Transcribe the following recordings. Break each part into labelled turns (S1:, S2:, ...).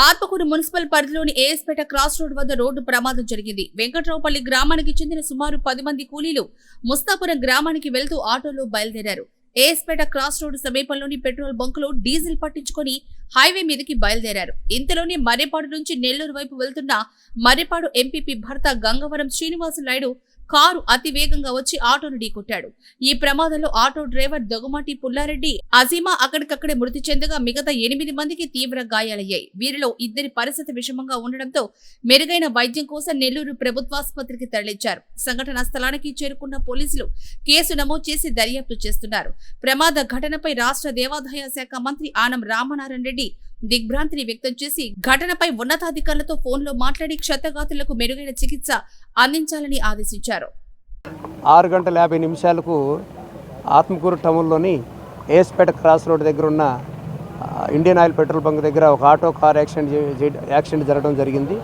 S1: Atmakur municipal పరిధిలోని AS Peta cross road వద్ద road ప్రమాదం జరిగింది. వెంకట్రావుపల్లి గ్రామానికి చెందిన సుమారు పది మంది కూలీలు ముస్తాపురం గ్రామానికి వెళ్తూ ఆటోలో బయలుదేరారు. ఏఎస్పేట క్రాస్ రోడ్డు సమీపంలోని పెట్రోల్ బంకులో డీజిల్ పట్టించుకొని హైవే మీదకి బయలుదేరారు. ఇంతలోనే మర్రిపాడు నుంచి నెల్లూరు వైపు వెళ్తున్న మర్రిపాడు ఎంపీపీ భర్త గంగవరం శ్రీనివాసు నాయుడు కారు అతి వేగంగా వచ్చి ఆటోను ఢీకొట్టాడు. ఈ ప్రమాదంలో ఆటో డ్రైవర్ దొగమాటి పుల్లారెడ్డి అజీమా అక్కడికక్కడే మృతి చెందగా మిగతా ఎనిమిది మందికి తీవ్ర గాయాలయ్యాయి. వీరిలో ఇద్దరి పరిస్థితి విషమంగా ఉండడంతో మెరుగైన వైద్యం కోసం నెల్లూరు ప్రభుత్వాసుపత్రికి తరలించారు. సంఘటనా స్థలానికి చేరుకున్న పోలీసులు కేసు నమోదు చేసి దర్యాప్తు చేస్తున్నారు. ప్రమాద ఘటనపై రాష్ట్ర దేవాదాయ శాఖ మంత్రి ఆనం రామనారాయణ రెడ్డి దిగ్భ్రాంతిని వ్యక్తం చేసి ఘటనపై ఉన్నతాధికారులతో ఫోన్లో మాట్లాడి క్షతగాతులకు మెరుగైన చికిత్స అందించాలని ఆదేశించారు.
S2: ఆరు గంటల యాభై నిమిషాలకు ఆత్మకూరు టౌన్లోని ఏస్పేట క్రాస్ రోడ్ దగ్గర ఉన్న ఇండియన్ ఆయిల్ పెట్రోల్ బంక్ దగ్గర ఒక ఆటో కార్ యాక్సిడెంట్ యాక్సిడెంట్ జరగడం జరిగింది.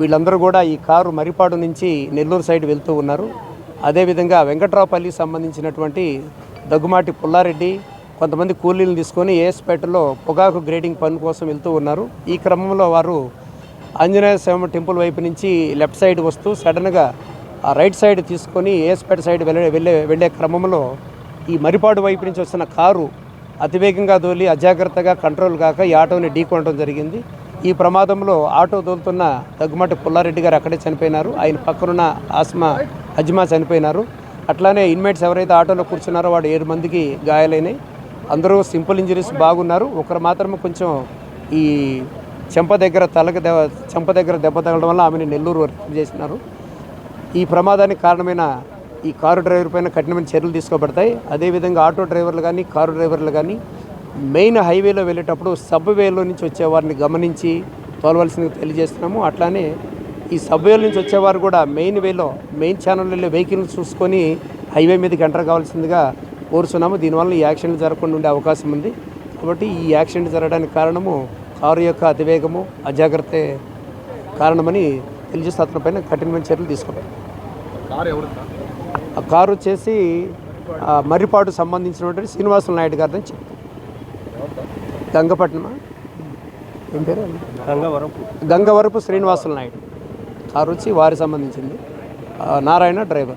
S2: వీళ్ళందరూ కూడా ఈ కారు మరిపాడు నుంచి నెల్లూరు సైడ్ వెళ్తూ ఉన్నారు. అదేవిధంగా వెంకట్రావుపల్లికి సంబంధించినటువంటి దగ్గుమాటి పుల్లారెడ్డి కొంతమంది కూలీలను తీసుకొని ఏఎస్పేటలో పొగాకు గ్రేడింగ్ పని కోసం వెళ్తూ ఉన్నారు. ఈ క్రమంలో వారు ఆంజనేయ స్వామి టెంపుల్ వైపు నుంచి లెఫ్ట్ సైడ్ వస్తూ సడన్గా ఆ రైట్ సైడ్ తీసుకొని ఏఎస్పేట సైడ్ వెళ్ళే వెళ్ళే వెళ్ళే క్రమంలో ఈ మరిపాడు వైపు నుంచి వస్తున్న కారు అతివేగంగా దోలి అజాగ్రత్తగా కంట్రోల్ కాక ఈ ఆటోని ఢీకొనడం జరిగింది. ఈ ప్రమాదంలో ఆటో దోలుతున్న దగ్గుమటి పుల్లారెడ్డి గారు అక్కడే చనిపోయినారు. ఆయన పక్కనున్న ఆస్మా అజ్మా చనిపోయినారు. అట్లానే ఇన్మేట్స్ ఎవరైతే ఆటోలో కూర్చున్నారో వాడు ఏడు మందికి గాయాలైనాయి. అందరూ సింపుల్ ఇంజరీస్ బాగున్నారు. ఒకరు మాత్రమే కొంచెం ఈ చెంప దగ్గర తలకు దెబ్బ చెంప దగ్గర దెబ్బ తగలడం వల్ల ఆమెను నెల్లూరు వర్క్ చేసినారు. ఈ ప్రమాదానికి కారణమైన ఈ కారు డ్రైవర్ పైన కఠినమైన చర్యలు తీసుకోబడతాయి. అదేవిధంగా ఆటో డ్రైవర్లు కానీ కారు డ్రైవర్లు కానీ మెయిన్ హైవేలో వెళ్ళేటప్పుడు సబ్వేలో నుంచి వచ్చేవారిని గమనించి తోలవలసింది తెలియజేస్తున్నాము. అట్లానే ఈ సబ్వేల నుంచి వచ్చేవారు కూడా మెయిన్ వేలో మెయిన్ ఛానల్లో వెహికల్ చూసుకొని హైవే మీదకి ఎంటర్ కావాల్సిందిగా కోరుతున్నాము దీనివల్ల ఈ యాక్సిడెంట్ జరగకుండా ఉండే అవకాశం ఉంది. కాబట్టి ఈ యాక్సిడెంట్ జరగడానికి కారణము కారు యొక్క అతివేగము అజాగ్రత్త కారణమని తెలియజేస్తే అతని పైన కఠినమైన చర్యలు తీసుకోవాలి. ఆ కారు వచ్చేసి ఆ, మర్రిపాడు సంబంధించినటువంటి శ్రీనివాసులు నాయుడు గారిని చెప్పి. గంగపట్నమా? ఏం పేరు? గంగవరపు. గంగవరపు శ్రీనివాసులు నాయుడు. కారు వచ్చి వారి సంబంధించింది. నారాయణ డ్రైవర్.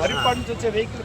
S2: మర్రిపాడు నుంచి వచ్చే vehicle